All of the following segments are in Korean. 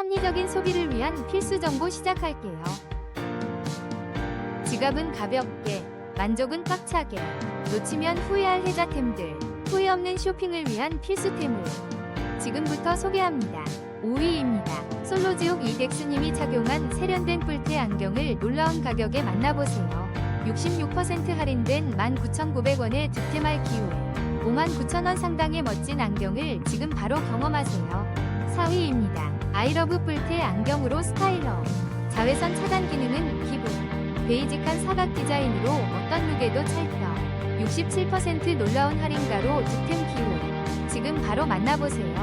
합리적인 소비를 위한 필수 정보 시작할게요. 지갑은 가볍게, 만족은 꽉차게, 놓치면 후회할 혜자템들, 후회 없는 쇼핑을 위한 필수템을 지금부터 소개합니다. 5위입니다. 솔로지옥 이덱스님이 착용한 세련된 뿔테 안경을 놀라운 가격에 만나보세요. 66% 할인된 19,900원의 득템할 기회. 59,000원 상당의 멋진 안경을 지금 바로 경험하세요. 4위입니다. 아이러브 뿔테 안경으로 스타일러. 자외선 차단 기능은 기본. 베이직한 사각 디자인으로 어떤 룩에도 찰떡. 67% 놀라운 할인가로 득템 기회. 지금 바로 만나보세요.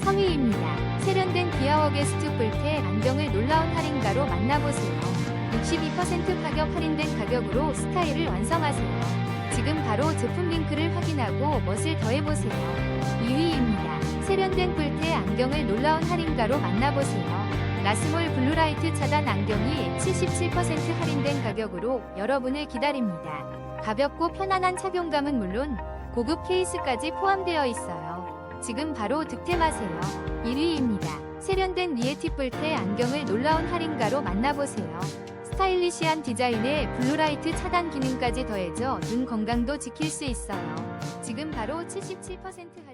3위입니다. 세련된 기아워 게스트 뿔테 안경을 놀라운 할인가로 만나보세요. 62% 가격 할인된 가격으로 스타일을 완성하세요. 지금 바로 제품 링크를 확인하고 멋을 더해보세요. 2위입니다. 세련된 뿔테 안경을 놀라운 할인가로 만나보세요. 라스몰 블루라이트 차단 안경이 77% 할인된 가격으로 여러분을 기다립니다. 가볍고 편안한 착용감은 물론 고급 케이스까지 포함되어 있어요. 지금 바로 득템하세요. 1위입니다. 세련된 리에티 뿔테 안경을 놀라운 할인가로 만나보세요. 스타일리시한 디자인에 블루라이트 차단 기능까지 더해져 눈 건강도 지킬 수 있어요. 지금 바로 77%